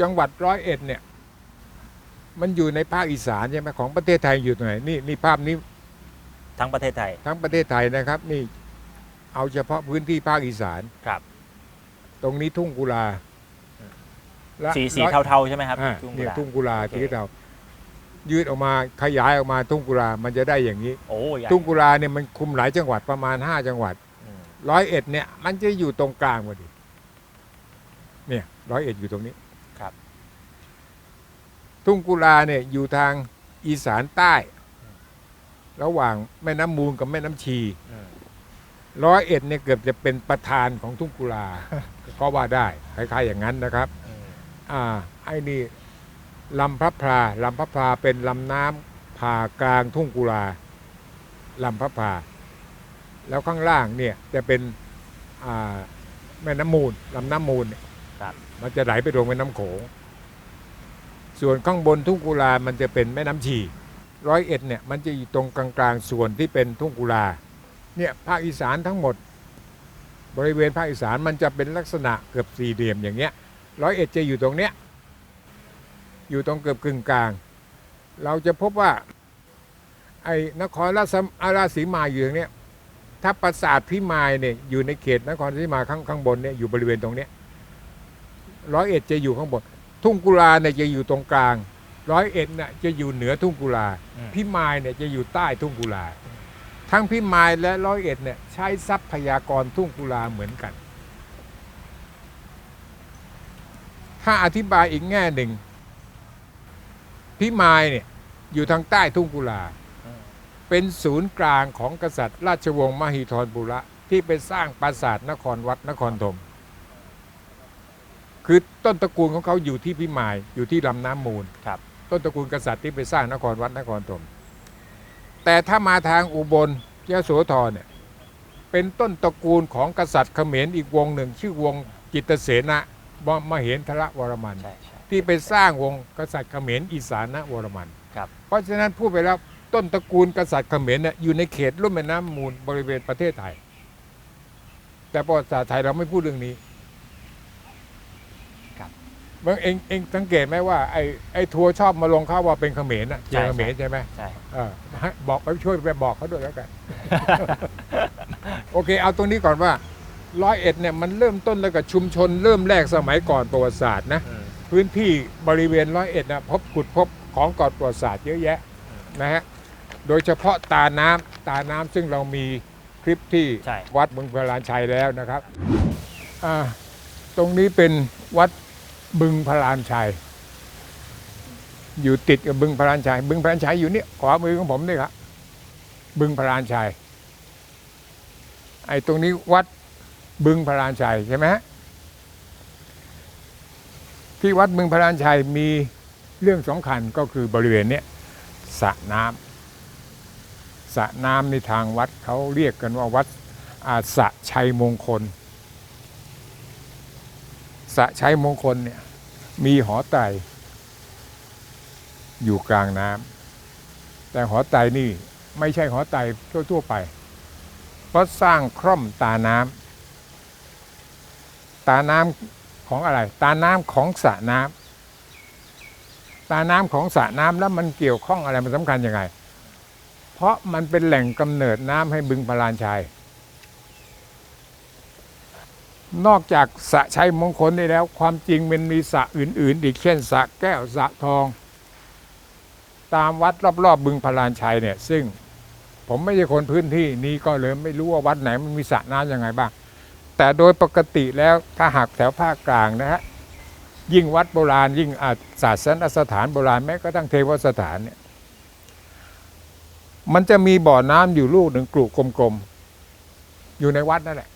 จังหวัดร้อยเอ็ดเนี่ย มันอยู่ในภาคอีสานใช่ไหมของประเทศไทยอยู่ตรงไหนนี่นี่ภาพนี้ทั้งประเทศไทย ทั้งประเทศไทยนะครับ นี่เอาเฉพาะพื้นที่ภาคอีสานครับ ตรงนี้ทุ่งกุลาและสีสีร้อยเทาๆใช่ไหมครับอ่าทุ่งกุเนี่ยลา ทุ่งกุลาโอเค ที่เรายืดออกมาขยายออกมาทุ่งกุลามันจะได้อย่างนี้ โอ้ใหญ่ทุ่งกุลาเนี่ยมันคุมหลายจังหวัดประมาณห้าจังหวัดอืมร้อยเอ็ดเนี่ย มันจะอยู่ตรงกลางพอดีเนี่ยร้อยเอ็ดอยู่ตรงนี้ครับ ทุ่งกุลาเนี่ยอยู่ทางอีสานใต้ ระหว่างแม่น้ำมูลกับแม่น้ำชีอืมร้อยเอ็ดเนี่ยเกือบจะเป็นประธานของทุ่งกุลาก็ว่าได้คล้ายๆอย่างนั้นนะครับอืมอ่าไอ้นี่ลำพระพราลำพระพราเป็นลำน้ำผ่ากลางทุ่งกุลาลำพระพราแล้วข้างล่างเนี่ยจะเป็นอ่าแม่น้ำมูลลำน้ำมูลเนี่ยครับมันจะไหลไปลงแม่น้ำโขง ส่วนข้างบนทุ่งกุลา มันจะเป็นแม่น้ำชีร้อยเอ็ดเนี่ยมันจะอยู่ตรงกลางๆส่วนที่เป็นทุ่งกุลาเนี่ยภาคอีสานทั้งหมด บริเวณภาคอีสานมันจะเป็นลักษณะเกือบสี่เหลี่ยมอย่างเงี้ยร้อยเอ็ดจะอยู่ตรงเนี้ยอยู่ตรงเกือบกึ่งกลาง เราจะพบว่าไอ้นครราชอาราสีมาอยู่ตรงเนี้ยถ้าปราสาทพิมายเนี่ยอยู่ในเขตนครราชสีมาข้างข้างบนเนี่ยอยู่บริเวณตรงเนี้ยร้อยเอ็ดจะอยู่ข้างบน ทุ่งกุลาเนี่ยจะอยู่ตรงกลาง ร้อยเอ็ดเนี่ยจะอยู่เหนือทุ่งกุลาอืมพิมายเนี่ยจะอยู่ใต้ทุ่งกุลา ทั้งพิมายและร้อยเอ็ดเนี่ยใช้ทรัพยากรทุ่งกุลาเหมือนกัน ถ้าอธิบายอีกแง่หนึ่ง พิมายเนี่ยอยู่ทางใต้ทุ่งกุลาอืมเป็นศูนย์กลางของกษัตริย์ ราชวงศ์มหิธรปุระที่ไปสร้างปราสาทนครวัดนครธม คือต้นตระกูลของเขาอยู่ที่พิมาย อยู่ที่ลำน้ำมูลครับ ต้นตระกูลกษัตริย์ที่ไปสร้างนครวัดนครธมแต่ถ้ามาทางอุบลยโสธรเนี่ยเป็นต้นตระกูลของกษัตริย์เขมรอีกวงหนึ่ง ชื่อวงจิตรเสนะบมเหนทรวรมันใช่ใช่ที่ไปสร้างวงกษัตริย์เขมรอีสานวรมันครับเพราะฉะนั้นพูดไปแล้วต้นตระกูลกษัตริย์เขมรเนี่ยอยู่ในเขตลุ่มแม่น้ำมูลบริเวณประเทศไทย แต่ประวัติศาสตร์ไทยเราไม่พูดเรื่องนี้ครับ บางเองเองสังเกตไหมว่าไอ้ไอ้ทัวร์ชอบมาลงเข้าว่าเป็นเขมรน่ะเจอเขมรใช่ไหมใช่เออให้บอกไปช่วยไปบอกเขาด้วยแล้วกัน โอเค เอาตรงนี้ก่อนว่าร้อยเอ็ดเนี่ยมันเริ่มต้นแล้วกับชุมชนเริ่มแรกสมัยก่อนประวัติศาสตร์นะ อืมพื้นที่บริเวณร้อยเอ็ดนะพบขุดพบของก่อนประวัติศาสตร์เยอะแยะนะฮะโดยเฉพาะตาน้ำตาน้ำซึ่งเรามีคลิปที่ใช่ วัดบึงพลานชัยแล้วนะครับอ่าตรงนี้เป็นวัด บึงพลานชัย อยู่ติดกับบึงพลานชัย บึงพลานชัยอยู่นี่ขวามือของผมนี่ครับบึงพลานชัย ไอ้ตรงนี้วัดบึงพลานชัยใช่ไหมที่วัดบึงพลานชัยมีเรื่องสำคัญก็คือบริเวณเนี้ยสระน้ำสระน้ำในทางวัดเขาเรียกกันว่าวัดอาสะชัยมงคล สะชัยมงคลเนี่ยมีหอไตอยู่กลางน้ำแต่หอไตนี่ไม่ใช่หอไตทั่วๆไป เพราะสร้างคร่อมตาน้ำตาน้ำของอะไร ตาน้ำของสระน้ำตาน้ำของสระน้ำแล้วมันเกี่ยวข้องอะไรมันสำคัญยังไง เพราะมันเป็นแหล่งกำเนิดน้ำให้บึงพลานชัย นอกจากสระชัยมงคลได้แล้ว ความจริงมันมีสระอื่น ๆ อีกเช่นสระแก้วสระทอง ตามวัดรอบ ๆ บึงพลานชัยเนี่ย ซึ่งผมไม่ใช่คนพื้นที่นี้ก็เลยไม่รู้ว่าวัดไหนมันมีสระน้ำยังไงบ้าง แต่โดยปกติแล้วถ้าหากแถวภาคกลางนะฮะยิ่งวัดโบราณ ยิ่งอาศาสนสถานโบราณแม้กระทั่งเทวสถานเนี่ยมันจะมีบ่อน้ำอยู่ลูกหนึ่งกลุกลมๆอยู่ในวัดนั่นแหละ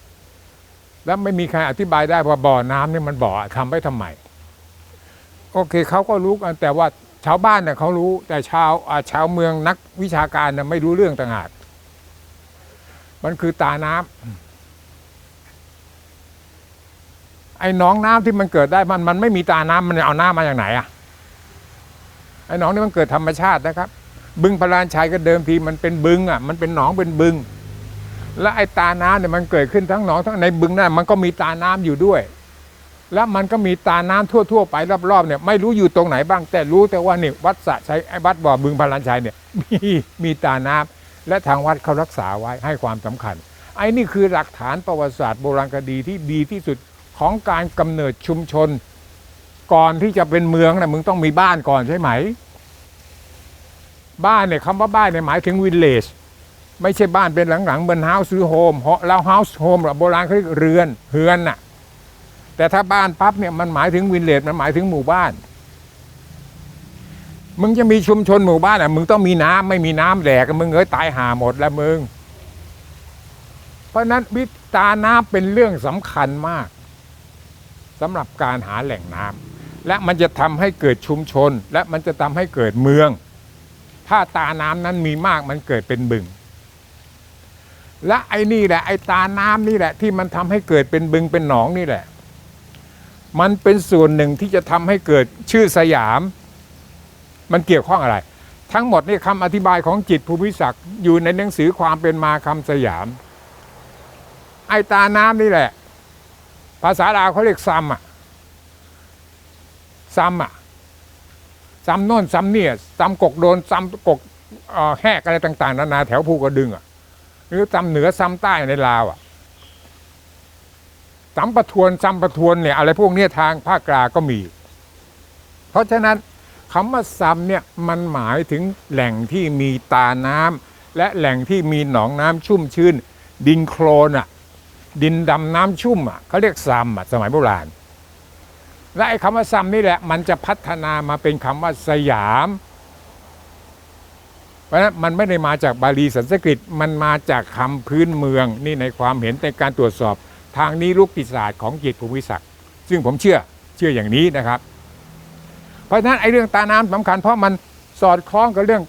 แล้วไม่มีใครอธิบายได้ว่าบ่อน้ำนี่มันบ่อทำไว้ทำไมโอเคเขาก็รู้กันแต่ว่าชาวบ้านเนี่ยเขารู้แต่ชาวอาชาวเมืองนักวิชาการเนี่ยไม่รู้เรื่องต่างหากมันคือตาน้ำไอ้หนองน้ำที่มันเกิดได้มันมันไม่มีตาน้ำมันเอาน้ำมาจากไหนอะไอ้หนองนี่มันเกิดธรรมชาตินะครับ บึงพลานชัยก็เดิมทีมันเป็นบึงอะมันเป็นหนองเป็นบึง และไอ้ตาน้ำเนี่ยมันเกิดขึ้นทั้งหนองทั้งในบึงนั่นมันก็มีตาน้ำอยู่ด้วย แล้วมันก็มีตาน้ำทั่ว ๆ ไปรอบๆเนี่ยไม่รู้อยู่ตรงไหนบ้าง แต่รู้แต่ว่านี่วัดสะชัยไอ้วัดบ่อบึงพลันชัยเนี่ยมีมีตาน้ำและทางวัดเขารักษาไว้ให้ความสำคัญ ไอ้นี่คือหลักฐานประวัติศาสตร์โบราณคดีที่ดีที่สุดของการกำเนิดชุมชน ก่อนที่จะเป็นเมืองนะมึงต้องมีบ้านก่อนใช่ไหม บ้านเนี่ยคำว่าบ้านเนี่ยหมายถึงวิลเลจ ไม่ใช่บ้านเป็นหลังๆเป็นเฮาส์หรือโฮมแล้วเฮาส์โฮมโบราณเขาเรียกเรือนเฮือนน่ะ แต่ถ้าบ้านปั๊บเนี่ยมันหมายถึงวินเลจมันหมายถึงหมู่บ้าน มึงจะมีชุมชนหมู่บ้านอะมึงต้องมีน้ำไม่มีน้ำแดกมึงเอ้ยตายห่าหมดแล้วมึง เพราะนั้นวิตาน้ำเป็นเรื่องสำคัญมากสำหรับการหาแหล่งน้ำและมันจะทำให้เกิดชุมชน และมันจะทำให้เกิดเมือง ถ้าตาน้ำนั้นมีมากมันเกิดเป็นบึง และไอ้นี่แหละไอ้ตาน้ำนี่แหละ ที่มันทำให้เกิดเป็นบึงเป็นหนองนี่แหละ มันเป็นส่วนหนึ่งที่จะทำให้เกิดชื่อสยาม มันเกี่ยวข้องอะไร ทั้งหมดนี่คำอธิบายของจิตภูมิศักดิ์อยู่ในหนังสือความเป็นมาคำสยาม ไอ้ตาน้ำนี่แหละ ภาษาลาวเขาเรียกซัมอะซัมอะซัมโน่นซัมเนี่ยซัมกกโดนซัมกกแหกอะไรต่าง ๆ นานาแถวภูกระดึงอะ หรือซัมเหนือซัมใต้ในลาวอะสัมปทวนสัมปทวนเนี่ยอะไรพวกเนี้ยทางภาคกลางก็มี เพราะฉะนั้นคำว่าซัมเนี่ยมันหมายถึงแหล่งที่มีตาน้ำและแหล่งที่มีหนองน้ำชุ่มชื้น ดินโคลนอะดินดำน้ำชุ่มอะเขาเรียกซัมอะสมัยโบราณและไอ้คำว่าซัมนี่แหละมันจะพัฒนามาเป็นคำว่าสยาม เพราะฉะนั้นมันไม่ได้มาจากบาลีสันสกฤตมันมาจากคำพื้นเมืองนี่ในความเห็นในการตรวจสอบ ทางนี้ลูกติศาสตร์ของจิตรภูมิศักดิ์ซึ่งผมเชื่อเชื่ออย่างนี้นะครับ เพราะฉะนั้นไอ้เรื่องตาน้ำสำคัญ เพราะมันสอดคล้องกับเรื่อง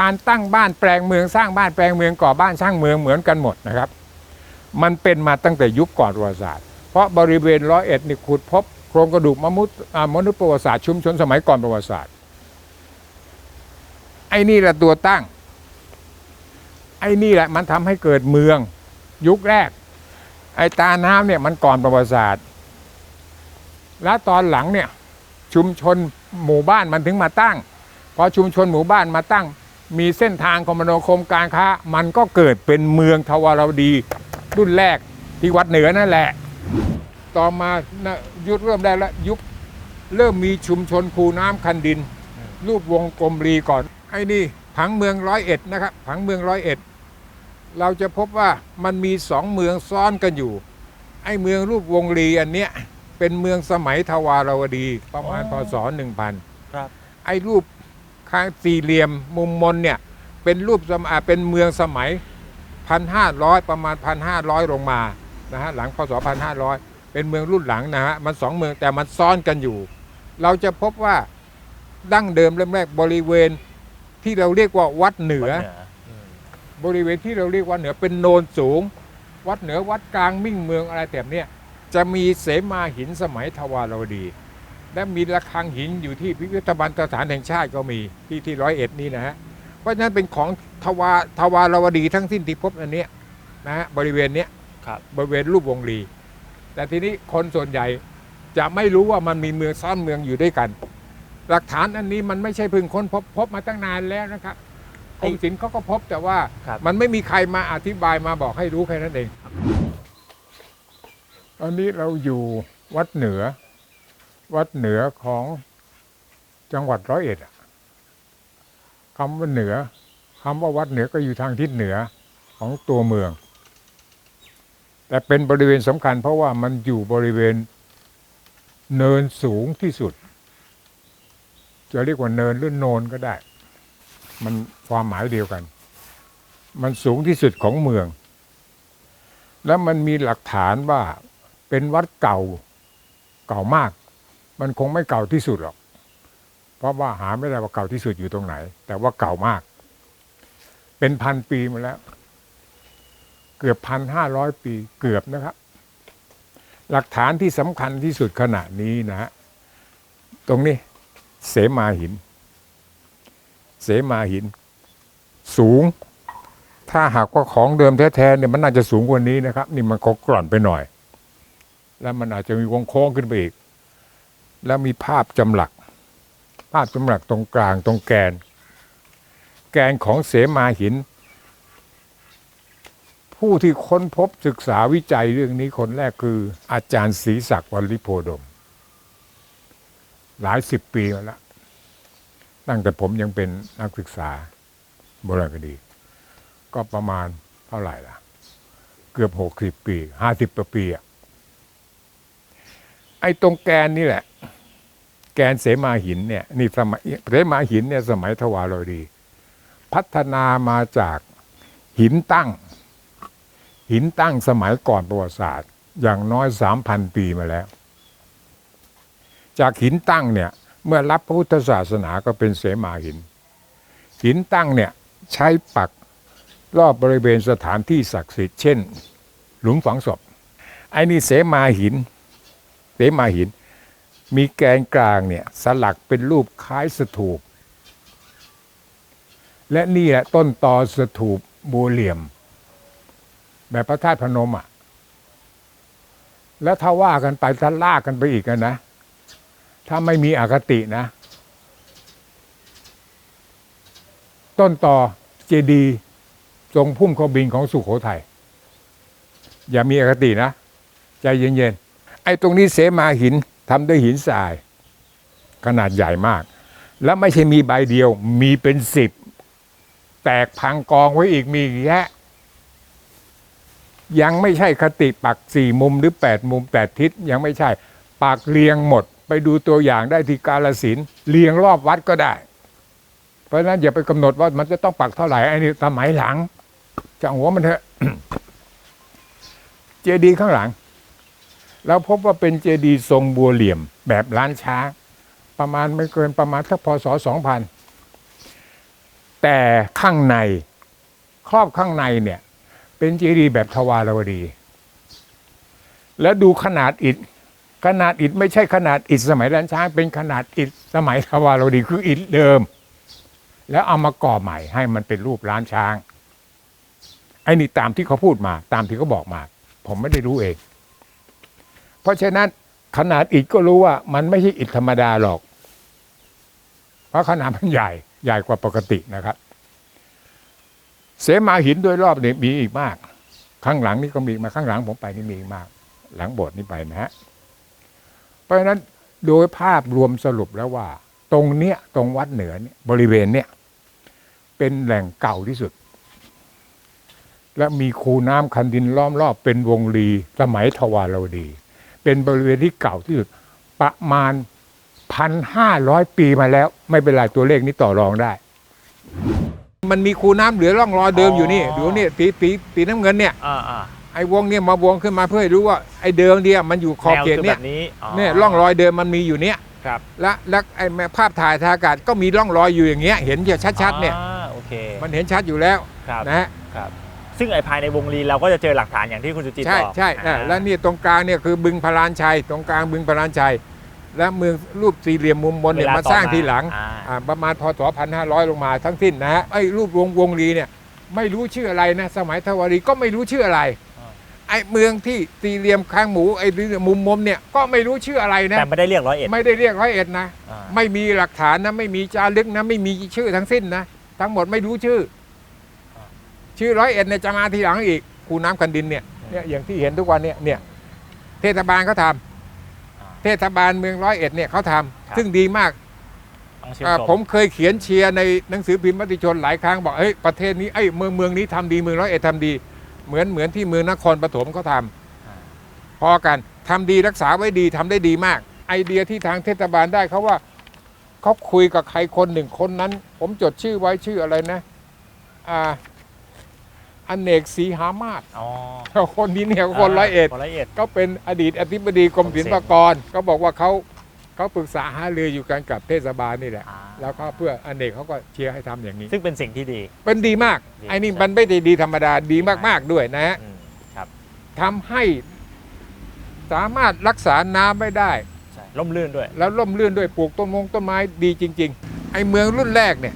การตั้งบ้านแปลงเมืองสร้างบ้านแปลงเมืองก่อบ้านสร้างเมืองเหมือนกันหมดนะครับ มันเป็นมาตั้งแต่ยุคก่อนประวัติศาสตร์ เพราะบริเวณร้อยเอ็ดนี่ขุดพบโครงกระดูกมนุษย์มนุษย์ประวัติศาสตร์ชุมชนสมัยก่อนประวัติศาสตร์ อ้นี่แหละตัวตั้ง ไอ้นี่แหละมันทำให้เกิดเมือง ยุคแรก ไอ้ตาน้ำเนี่ยมันก่อนประวัติศาสตร์ แล้วตอนหลังเนี่ยชุมชนหมู่บ้านมันถึงมาตั้งพอชุมชนหมู่บ้านมาตั้ง มีเส้นทางคมนาคมการค้า มันก็เกิดเป็นเมืองทวารวดีรุ่นแรกที่วัดเหนือนั่นแหละ ต่อมานะยุคเริ่มได้แล้วยุคเริ่มมีชุมชนคูน้ำคันดิน รูปวงกลมรีก่อน ไอ้นี่ผังเมืองร้อยเอ็ดนะครับผังเมืองร้อยเอ็ดเราจะพบว่ามันมีสองเมืองซ้อนกันอยู่ ไอ้เมืองรูปวงรีอันเนี้ยเป็นเมืองสมัยทวารวดีประมาณอ๋พอศหนึ่งพันครับไอ้รูปข้างสี่เหลี่ยมมุมมนเนี่ยเป็นรูปสมอ่าเป็นเมืองสมัยพันห้าร้อยประมาณพันห้าร้อยลงมานะฮะหลังพศพันห้าร้อยเป็นเมืองรุ่นหลังนะฮะมันสองเมืองแต่มันซ้อนกันอยู่ เราจะพบว่าดั้งเดิมเริ่มแรกบริเวณ ที่เราเรียกว่าวัดเหนือ วัดเหนืออืมบริเวณที่เราเรียกว่าเหนือเป็นโนนสูง วัดเหนือวัดกลางมิ่งเมืองอะไรแบบเนี้ยจะมีเสมาหินสมัยทวารวดี และมีระฆังหินอยู่ที่พิพิธภัณฑ์สถานแห่งชาติก็มีที่ที่ร้อยเอ็ดนี่นะฮะเพราะฉะนั้นเป็นของทวาทวารวดีทั้งสิ้นที่พบอันเนี้ยนะฮะบริเวณเนี้ยครับ บริเวณรูปวงรี แต่ทีนี้คนส่วนใหญ่จะไม่รู้ว่ามันมีเมืองซ่อนเมืองอยู่ด้วยกัน หลักฐานอันนี้มันไม่ใช่เพิ่งค้นพบพบมาตั้งนานแล้วนะครับกรมศิลป์เขาก็พบแต่ว่าครับมันไม่มีใครมาอธิบายมาบอกให้รู้แค่นั้นเอง ตอนนี้เราอยู่วัดเหนือ วัดเหนือของจังหวัดร้อยเอ็ดอะคำว่าเหนือคำว่าวัดเหนือก็อยู่ทางทิศเหนือของตัวเมือง แต่เป็นบริเวณสำคัญเพราะว่ามันอยู่บริเวณเนินสูงที่สุด จะเรียกว่าเนินหรือโนนก็ได้ มันความหมายเดียวกัน มันสูงที่สุดของเมือง แล้วมันมีหลักฐานว่าเป็นวัดเก่าเก่ามาก มันคงไม่เก่าที่สุดหรอก เพราะว่าหาไม่ได้ว่าเก่าที่สุดอยู่ตรงไหน แต่ว่าเก่ามาก เป็นพันปีมาแล้ว เกือบพันห้าร้อยปีเกือบนะครับ หลักฐานที่สำคัญที่สุดขณะนี้นะฮะตรงนี้ เสมาหิน เสมาหิน สูง ถ้าหากว่าของเดิมแท้ๆเนี่ยมันน่าจะสูงกว่านี้นะครับ นี่มันก็กร่อนไปหน่อย แล้วมันอาจจะมีวงโค้งขึ้นไปอีก แล้วมีภาพจำหลัก ภาพจำหลักตรงกลางตรงแกน แกนของเสมาหิน ผู้ที่ค้นพบศึกษาวิจัยเรื่องนี้คนแรกคือ อาจารย์ศรีศักดิ์วัลลิโพดม หลายสิบปีมาแล้วตั้งแต่ผมยังเป็นนักศึกษาโบราณคดี ก็ประมาณเท่าไหร่ล่ะ เกือบหกสิบปีห้าสิบปีอะไอ้ตรงแกนนี่แหละ แกนเสมาหินเนี่ยนี่สมัยเสมาหินเนี่ยสมัยทวารวดี พัฒนามาจากหินตั้ง หินตั้งสมัยก่อนประวัติศาสตร์ อย่างน้อยสามพันปีมาแล้ว จากหินตั้งเนี่ยเมื่อรับพระพุทธศาสนาก็เป็นเสมาหิน หินตั้งเนี่ยใช้ปักรอบบริเวณสถานที่ศักดิ์สิทธิ์เช่น หลุมฝังศพไอ้นี่เสมาหิน เสมาหิน มีแกนกลางเนี่ยสลักเป็นรูปคล้ายสถูป และนี่แหละต้นตอสถูปบัวเหลี่ยม แบบพระธาตุพนมอะแล้วถ้าว่ากันไปถ้าลากกันไปอีกอะนะ ถ้าไม่มีอคตินะ ต้นต่อเจดีทรงพุ่มขบินของสุขโขทัยอย่ามีอคตินะ ใจเย็นๆ ไอ้ตรงนี้เสมาหินทำด้วยหินทราย ขนาดใหญ่มาก แล้วไม่ใช่มีใบเดียว มีเป็นสิบ แตกพังกองไว้อีกมีแยะ ยังไม่ใช่คติปักสี่มุมหรือแปดมุมแปดทิศยังไม่ใช่ปักเรียงหมด ไปดูตัวอย่างได้ที่กาลสินเรียงรอบวัดก็ได้ เพราะฉะนั้นอย่าไปกำหนดว่ามันจะต้องปักเท่าไหร่ไอ้นี่สมัยหลังจะหัวมันเถอะเจดีย์ข้างหลังเราพบว่าเป็นเจดีย์ทรงบัวเหลี่ยม แบบล้านช้าง ประมาณไม่เกินประมาณสักพศสองพันแต่ข้างในครอบข้างในเนี่ย เป็นเจดีย์แบบทวารวดี แล้วดูขนาดอิฐ ขนาดอิฐไม่ใช่ขนาดอิฐสมัยล้านช้าง เป็นขนาดอิฐสมัยทวารวดีคืออิฐเดิม แล้วเอามาก่อใหม่ให้มันเป็นรูปล้านช้างไอ้นี่ตามที่เขาพูดมา ตามที่เขาบอกมา ผมไม่ได้รู้เอง เพราะฉะนั้นขนาดอิฐก็รู้ว่า มันไม่ใช่อิฐธรรมดาหรอก เพราะขนาดมันใหญ่ใหญ่กว่าปกตินะครับ เสมาหินโดยรอบเนี่มีอีกมาก ข้างหลังนี่ก็มีมาข้างหลังผมไปนี่มีมาก หลังโบสถ์นี่ไปนะฮะ เพราะฉะนั้นโดยภาพรวมสรุปแล้วว่า ตรงเนี้ยตรงวัดเหนือเนี่ยบริเวณเนี่ยเป็นแหล่งเก่าที่สุด และมีคูน้ำคันดินล้อมรอบเป็นวงรีสมัยทวารวดี เป็นบริเวณที่เก่าที่สุดประมาณพันห้าร้อยปีมาแล้ว ไม่เป็นไรตัวเลขนี้ต่อรองได้ มันมีคูน้ำเหลือร่องรอยเดิมอยู่นี่อ๋อดูนี่สีสีสีน้ำเงินเนี่ยออ่า ไอ้วงเนี่ยมาวงขึ้นมาเพื่อให้รู้ว่าไอ้เดิมเนี่ยมันอยู่ขอบแนวเขตคือเนี่แบยบนี้เนี่ยร่องรอยเดิมมันมีอยู่เนี่ยครับและและไอ้ภาพถ่ายทางอากาศก็มีร่องรอยอยู่อย่างเงี้ยเห็นจะชัดๆเนี่ยอ่าโอเคมันเห็นชัดอยู่แล้วครับนะฮะครับซึ่งไอ้ภายในวงรีเราก็จะเจอหลักฐานอย่างที่คุณสุจิตใช่บอกใช่อ่าแล้วนี่ตรงกลางเนี่ยคือบึงพลานชัยตรงกลางบึงพลานชัยและเมืองรูปสี่เหลี่ยมมุมบนเนี่ยวลมาสร้างทีหลังอ่าอ่าประมาณพศพันห้าร้อยลงมาทั้งสิ้นนะฮะไอ้รูปวงวงรีเนี่ยไม่รู้ชื่ออะไรนะสมัยทวารีก็ไม่รู้ชื่ออะไร ไอ้เมืองที่สี่เหลี่ยมคางหมูไอ้มุมมุมเนี่ยก็ไม่รู้ชื่ออะไรนะแต่ไม่ได้เรียกร้อยเอ็ดไม่ได้เรียกร้อยเอ็ดนะอ่าไม่มีหลักฐานนะไม่มีจารึกนะไม่มีชื่อทั้งสิ้นนะทั้งหมดไม่รู้ชื่อ ชื่อร้อยเอ็ดเนี่ยจะมาทีหลังอีกคูน้ำคันดินเนี่ยเนี่ยอย่างที่เห็นทุกวันเนี่ยเนี่ยเทศบาลเขาทำอ่าเทศบาลเมืองร้อยเอ็ดเนี่ยเขาทำครับซึ่งดีมากต้องชื่นอ่าชมผมเคยเขียนเชียร์ในหนังสือพิมพ์มติชนหลายครั้งบอกเอ้ยประเทศนี้ไอ้ยเมืองเมืองนี้ทำดีเมืองร้อยเอ็ดทำดี เหมือนเหมือนที่เมืองนครปฐมเขาทำพอกันทำดีรักษาไว้ดีทำได้ดีมาก ไอเดียที่ทางเทศบาลได้เขาว่าเขาคุยกับใครคนหนึ่งคนนั้น ผมจดชื่อไว้ชื่ออะไรนะอ่าอเนกศรีหามาศอ๋อคนนี้เนี่ยคนร้อยเอ็ดคนร้อยเอ็ดก็เป็นอดีตอธิบดีกรมศิลปากรก็บอกว่าเขา เขาปรึกษาหารืออยู่กันกับเทศบาลนี่แหละอ่าแล้วก็เพื่ออเนกเขาก็เชียร์ให้ทำอย่างนี้ ซึ่งเป็นสิ่งที่ดีเป็นดีมากดีไอ้นี่มันไม่ได้ดีธรรมดาดีมากๆด้วยนะฮะอืมครับทำให้สามารถรักษาน้ำไม่ได้ใช่ล่มลื่นด้วย แล้วล่มลื่นด้วยปลูกต้นมงต้นไม้ดีจริง ๆ ไอ้เมืองรุ่นแรกเนี่ย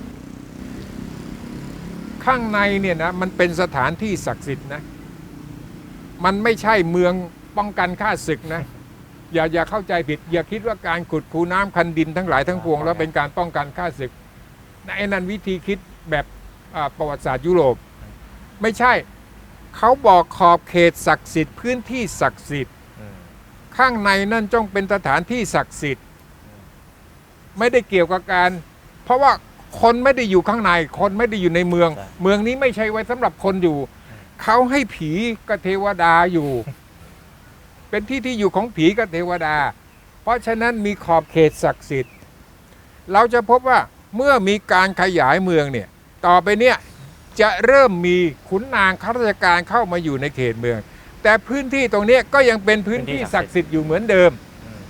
ข้างในเนี่ยนะมันเป็นสถานที่ศักดิ์สิทธิ์นะ มันไม่ใช่เมืองป้องกันข้าศึกนะ อย่าอย่าเข้าใจผิด อย่าคิดว่าการขุดคูน้ำคันดินทั้งหลายทั้งปวง แล้วเป็นการป้องกันข้าศึกไอ้นั่นวิธีคิดแบบอ่าประวัติศาสตร์ยุโรป ไม่ใช่เขาบอกขอบเขตศักดิ์สิทธิ์พื้นที่ศักดิ์สิทธิ์อืมข้างในนั่นจ้องเป็นสถานที่ศักดิ์สิทธิ์ ไม่ได้เกี่ยวกับการ เพราะว่าคนไม่ได้อยู่ข้างใน คนไม่ได้อยู่ในเมือง เมืองนี้ไม่ใช่ไว้สำหรับคนอยู่เขาให้ผีกับเทวดาอยู่ เป็นที่ที่อยู่ของผีกับเทวดา เพราะฉะนั้นมีขอบเขตศักดิ์สิทธิ์ เราจะพบว่าเมื่อมีการขยายเมืองเนี่ยต่อไปเนี่ยจะเริ่มมีขุนนางข้าราชการเข้ามาอยู่ในเขตเมือง แต่พื้นที่ตรงเนี้ยก็ยังเป็นพื้นที่ศักดิ์สิทธิ์อยู่เหมือนเดิมอืม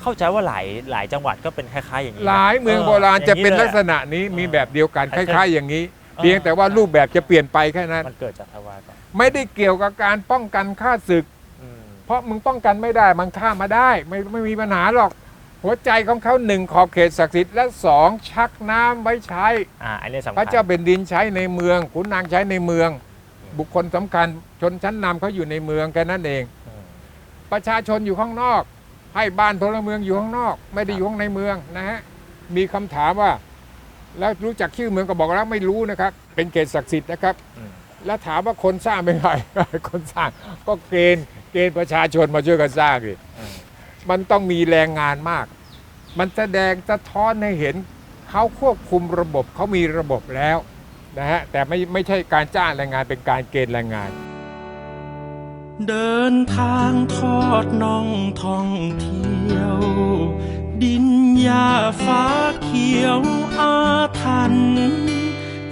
เข้าใจว่าหลายหลายจังหวัดก็เป็นคล้ายๆอย่างนี้นะหลายเมืองโบราณจะเป็นลักษณะณะนี้เออมีแบบเดียวกันคคล้ายๆล้าย ๆ อย่างนี้เออเพียงแต่ว่ารูปแบบจะเปลี่ยนไปแค่นั้นมันเกิดจากทวารก่อนไม่ได้เกี่ยวกับการป้องกันฆ่าศึกอืม เพราะมึงป้องกันไม่ได้มันฆ่ามาได้ไม่ไม่มีปัญหาหรอก หัวใจของเขาหนึ่งขอบเขตศักดิ์สิทธิ์และสองชักน้ำไว้ใช้ อ่าอันนี้สำคัญพระเจ้าเป็นดินใช้ในเมืองขุนนางใช้ในเมือง บุคคลสำคัญ ชนชั้นนำเขาอยู่ในเมืองแค่นั้นเอง อืมประชาชนอยู่ข้างนอก ให้บ้านพลเมืองอยู่ข้างนอก ไม่ได้อยู่ข้างในเมืองนะฮะมีคำถามว่า แล้วรู้จักชื่อเมืองก็บอกแล้วไม่รู้นะครับ เป็นเขตศักดิ์สิทธิ์นะครับ อืม แล้วถามว่าคนสร้างเป็นใคร คนสร้างก็เกณฑ์เกณฑ์ประชาชนมาช่วยกันสร้างดิอืมมันต้องมีแรงงานมาก มันแสดงสะท้อนให้เห็นเขาควบคุมระบบเขามีระบบแล้วนะฮะแต่ไม่ไม่ใช่การจ้างแรงงานเป็นการเกณฑ์แรงงาน เดินทางทอดน่องท่องเที่ยว ดินหญ้าฟ้าเขียวอาทัน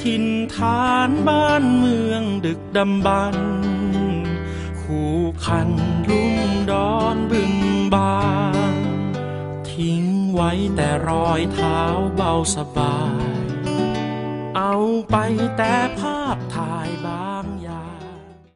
ถิ่นฐานบ้านเมืองดึกดำบรรพ์คู่คันลุ่มดอนบึงบานทิ้งไว้แต่รอยเท้าเบาสบาย เอาไปแต่ภาพถ่า